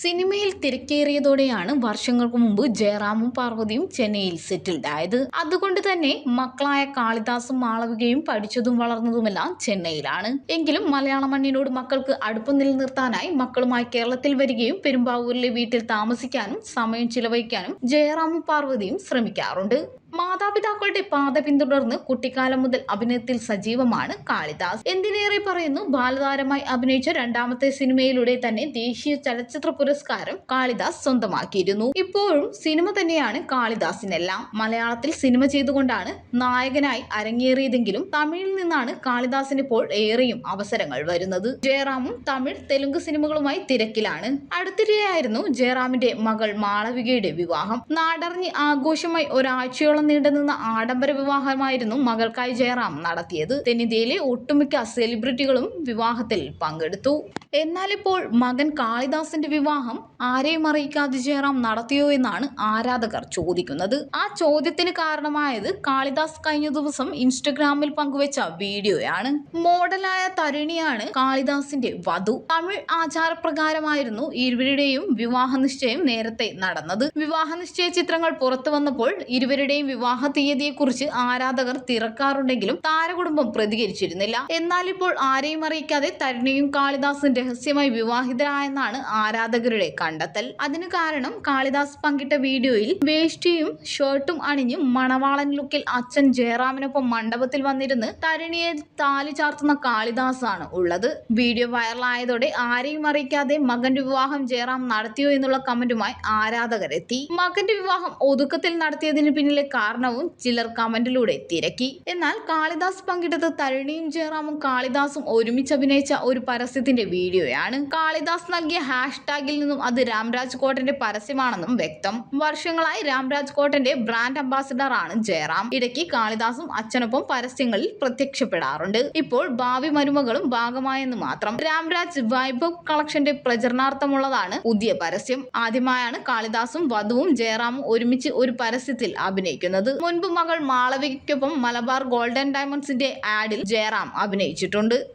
സിനിമയിൽ തിരക്കേറിയതോടെയാണ് വർഷങ്ങൾക്ക് മുമ്പ് ജയറാമും പാർവതിയും ചെന്നൈയിൽ സെറ്റിൽഡ് ആയത് അതുകൊണ്ട് തന്നെ മക്കളായ കാളിദാസും മാളവികയും പഠിച്ചതും വളർന്നതുമെല്ലാം ചെന്നൈയിലാണ്. എങ്കിലും മലയാള മണ്ണിനോട് മക്കൾക്ക് അടുപ്പം നിലനിർത്താനായി മക്കളുമായി കേരളത്തിൽ വരികയും പെരുമ്പാവൂരിലെ വീട്ടിൽ താമസിക്കാനും സമയം ചിലവഴിക്കാനും ജയറാമും പാർവതിയും ശ്രമിക്കാറുണ്ട്. മാതാപിതാക്കളുടെ പാത പിന്തുടർന്ന് കുട്ടിക്കാലം മുതൽ അഭിനയത്തിൽ സജീവമാണ് കാളിദാസ്. എന്തിനേറെ പറയുന്നു ബാലതാരമായി അഭിനയിച്ച രണ്ടാമത്തെ സിനിമയിലൂടെ തന്നെ ദേശീയ ചലച്ചിത്ര പുരസ്കാരം കാളിദാസ് സ്വന്തമാക്കിയിരുന്നു. ഇപ്പോഴും സിനിമ തന്നെയാണ് കാളിദാസിനെല്ലാം. മലയാളത്തിൽ സിനിമ ചെയ്തുകൊണ്ടാണ് നായകനായി അരങ്ങേറിയതെങ്കിലും തമിഴിൽ നിന്നാണ് കാളിദാസിന് ഇപ്പോൾ ഏറെയും അവസരങ്ങൾ വരുന്നത്. ജയറാമും തമിഴ് തെലുങ്ക് സിനിമകളുമായി തിരക്കിലാണ്. അടുത്തിടെയായിരുന്നു ജയറാമിന്റെ മകൾ മാളവികയുടെ വിവാഹം. നാടറിഞ്ഞ് ആഘോഷമായി ഒരാഴ്ചയോളം നീണ്ടുനിന്ന ആഡംബര വിവാഹമായിരുന്നു മകൾക്കായി ജയറാം നടത്തിയത്. തെന്നിന്ത്യയിലെ ഒട്ടുമിക്ക സെലിബ്രിറ്റികളും വിവാഹത്തിൽ പങ്കെടുത്തു. എന്നാൽ ഇപ്പോൾ മകൻ കാളിദാസിന്റെ വിവാഹം ആരെയും അറിയിക്കാതെ ജയറാം നടത്തിയോ എന്നാണ് ആരാധകർ ചോദിക്കുന്നത്. ആ ചോദ്യത്തിന് കാരണമായത് കാളിദാസ് കഴിഞ്ഞ ദിവസം ഇൻസ്റ്റഗ്രാമിൽ പങ്കുവച്ച വീഡിയോയാണ്. മോഡലായ തരുണിയാണ് കാളിദാസിന്റെ വധു. തമിഴ് ആചാരപ്രകാരമായിരുന്നു ഇരുവരുടെയും വിവാഹ നിശ്ചയം നേരത്തെ നടന്നത്. വിവാഹ നിശ്ചയ ചിത്രങ്ങൾ പുറത്തു വന്നപ്പോൾ ഇരുവരുടെയും വിവാഹ തീയതിയെക്കുറിച്ച് ആരാധകർ തിരക്കാറുണ്ടെങ്കിലും താരകുടുംബം പ്രതികരിച്ചിരുന്നില്ല. എന്നാൽ ഇപ്പോൾ ആരെയും അറിയിക്കാതെ തരുണിയും കാളിദാസും രഹസ്യമായി വിവാഹിതരായെന്നാണ് ആരാധകരുടെ കണ്ടെത്തൽ. അതിന് കാരണം കാളിദാസ് പങ്കിട്ട വീഡിയോയിൽ വേഷ്ടിയും ഷർട്ടും അണിഞ്ഞ് മണവാളൻ ലുക്കിൽ അച്ഛൻ ജയറാമിനൊപ്പം മണ്ഡപത്തിൽ വന്നിരുന്ന് തരുണിയെ താലി ചാർത്തുന്ന കാളിദാസാണ് ഉള്ളത്. വീഡിയോ വൈറലായതോടെ ആരെയും അറിയിക്കാതെ മകന്റെ വിവാഹം ജയറാം നടത്തിയോ എന്നുള്ള കമന്റുമായി ആരാധകരെത്തി മകന്റെ വിവാഹം ഒതുക്കത്തിൽ നടത്തിയതിന് പിന്നിലെ കാരണവും ചിലർ കമന്റിലൂടെ തിരക്കി. എന്നാൽ കാളിദാസ് പങ്കിട്ടത് തരുണിയും ജയറാമും കാളിദാസും ഒരുമിച്ച് അഭിനയിച്ച ഒരു പരസ്യത്തിന്റെ വീഡിയോയാണ്. കാളിദാസ് നൽകിയ ഹാഷ്ടാഗിൽ നിന്നും അത് രാംരാജ് കോട്ടന്റെ പരസ്യമാണെന്നും വ്യക്തം. വർഷങ്ങളായി രാംരാജ് കോട്ടന്റെ ബ്രാൻഡ് അംബാസിഡർ ആണ് ജയറാം. ഇടയ്ക്ക് കാളിദാസും അച്ഛനൊപ്പം പരസ്യങ്ങളിൽ പ്രത്യക്ഷപ്പെടാറുണ്ട്. ഇപ്പോൾ ഭാവി മരുമകളും ഭാഗമായെന്ന് മാത്രം. രാംരാജ് വൈഭവ് കളക്ഷന്റെ പ്രചരണാർത്ഥമുള്ളതാണ് പുതിയ പരസ്യം. ആദ്യമായാണ് കാളിദാസും വധുവും ജയറാമും ഒരുമിച്ച് ഒരു പരസ്യത്തിൽ അഭിനയിക്കുന്നത്. മുൻപ് മകൾ മാളവികയ്ക്കൊപ്പം മലബാർ ഗോൾഡൻ ഡയമണ്ട്സിന്റെ ആഡിൽ ജയറാം അഭിനയിച്ചിട്ടുണ്ട്.